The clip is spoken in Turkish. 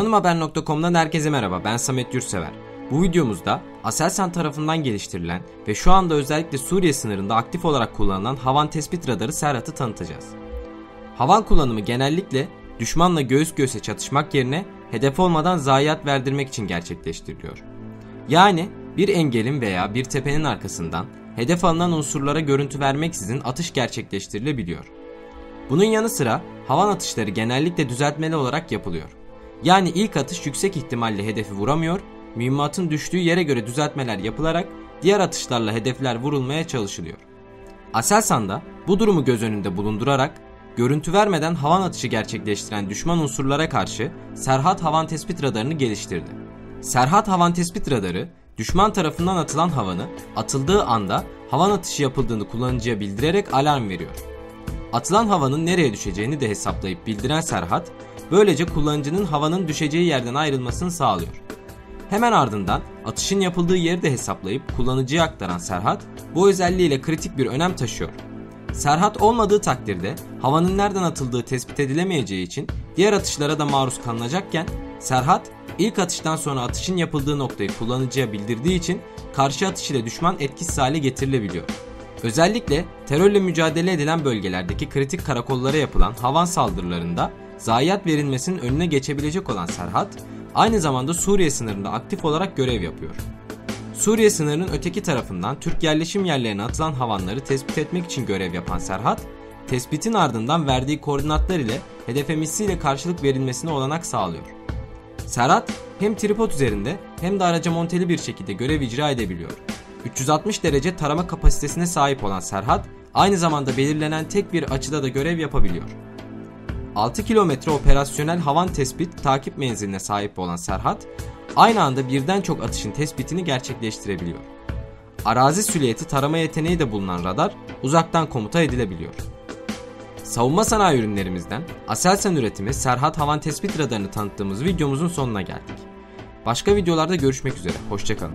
Ekonomihaber.com'dan herkese merhaba. Ben Samet Yurtsever. Bu videomuzda Aselsan tarafından geliştirilen ve şu anda özellikle Suriye sınırında aktif olarak kullanılan havan tespit radarı Serhat'ı tanıtacağız. Havan kullanımı genellikle düşmanla göğüs göğüse çatışmak yerine hedef olmadan zayiat verdirmek için gerçekleştiriliyor. Yani bir engelin veya bir tepenin arkasından hedef alınan unsurlara görüntü vermeksizin atış gerçekleştirilebiliyor. Bunun yanı sıra havan atışları genellikle düzeltmeli olarak yapılıyor. Yani ilk atış yüksek ihtimalle hedefi vuramıyor, mühimmatın düştüğü yere göre düzeltmeler yapılarak diğer atışlarla hedefler vurulmaya çalışılıyor. Aselsan bu durumu göz önünde bulundurarak görüntü vermeden havan atışı gerçekleştiren düşman unsurlara karşı Serhat Havan Tespit Radarını geliştirdi. Serhat Havan Tespit Radarı, düşman tarafından atılan havanı atıldığı anda havan atışı yapıldığını kullanıcıya bildirerek alarm veriyor. Atılan havanın nereye düşeceğini de hesaplayıp bildiren Serhat, böylece kullanıcının havanın düşeceği yerden ayrılmasını sağlıyor. Hemen ardından atışın yapıldığı yeri de hesaplayıp kullanıcıya aktaran Serhat, bu özelliğiyle kritik bir önem taşıyor. Serhat olmadığı takdirde havanın nereden atıldığı tespit edilemeyeceği için diğer atışlara da maruz kalınacakken Serhat ilk atıştan sonra atışın yapıldığı noktayı kullanıcıya bildirdiği için karşı atış ile düşman etkisiz hale getirilebiliyor. Özellikle terörle mücadele edilen bölgelerdeki kritik karakollara yapılan havan saldırılarında zayiat verilmesinin önüne geçebilecek olan Serhat, aynı zamanda Suriye sınırında aktif olarak görev yapıyor. Suriye sınırının öteki tarafından Türk yerleşim yerlerine atılan havanları tespit etmek için görev yapan Serhat, tespitin ardından verdiği koordinatlar ile hedefe missiyle karşılık verilmesine olanak sağlıyor. Serhat hem tripod üzerinde hem de araca monteli bir şekilde görev icra edebiliyor. 360 derece tarama kapasitesine sahip olan Serhat, aynı zamanda belirlenen tek bir açıda da görev yapabiliyor. 6 kilometre operasyonel havan tespit takip menziline sahip olan Serhat, aynı anda birden çok atışın tespitini gerçekleştirebiliyor. Arazi süliyeti tarama yeteneği de bulunan radar uzaktan komuta edilebiliyor. Savunma sanayi ürünlerimizden Aselsan üretimi Serhat Havan Tespit Radarını tanıttığımız videomuzun sonuna geldik. Başka videolarda görüşmek üzere, hoşçakalın.